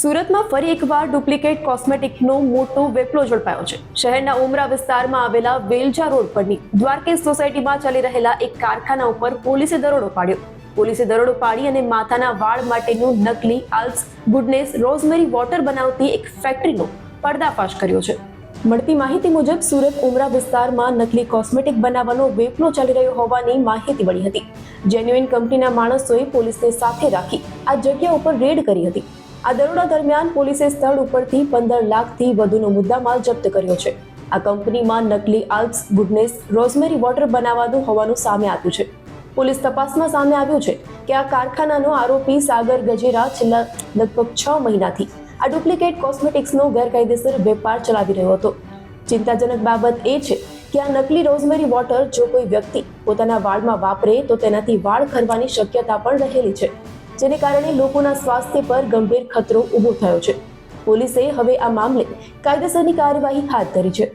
સુરતમાં ફરી એકવાર ડુપ્લિકેટ કોસ્મેટિકનો મોટો વેપલો ઝડપાયો છે. શહેરના ઉમરા વિસ્તારમાં આવેલા વેલજા રોડ પરની દ્વારકેશ સોસાયટીમાં ચાલી રહેલા એક કારખાના ઉપર પોલીસે દરોડો પાડ્યો. પોલીસે દરોડો પાડી અને માથાના વાળ માટેનું નકલી આલ્સ ગુડનેસ રોઝમેરી વોટર બનાવતી એક ફેક્ટરીનો પર્દાફાશ કર્યો છે. મળતી માહિતી મુજબ, સુરત ઉમરા વિસ્તારમાં નકલી કોસ્મેટિક બનાવવાનો વેપલો ચાલી રહ્યો હોવાની માહિતી મળી હતી. જેન્યુઇન કંપનીના માણસોએ પોલીસને સાથે રાખી આ જગ્યા ઉપર રેડ કરી હતી. આ દરોડા દરમિયાન પોલીસે સ્થળ ઉપરથી પંદર લાખથી વધુનો મુદ્દામાલ જપ્ત કર્યો છે. આ કંપનીમાં નકલી આલ્પ્સ, ગુડનેસ, રોઝમેરી વોટર બનાવવાનું હોવાનું સામે આવ્યું છે. પોલીસ તપાસમાં સામે આવ્યું છે કે આ કારખાનાનો આરોપી સાગર ગજેરા છેલ્લા લગભગ છ મહિનાથી આ ડુપ્લિકેટ કોસ્મેટિક્સનો ગેરકાયદેસર વેપાર ચલાવી રહ્યો હતો. ચિંતાજનક બાબત એ છે કે આ નકલી રોઝમેરી વોટર જો કોઈ વ્યક્તિ પોતાના વાળમાં વાપરે તો તેનાથી વાળ ખરવાની શક્યતા પણ રહેલી છે. જેને કારણે લોકોના સ્વાસ્થ્ય પર ગંભીર ખતરો ઊભો થયો છે. પોલીસે હવે આ મામલે કાયદેસરની કાર્યવાહી હાથ ધરી છે.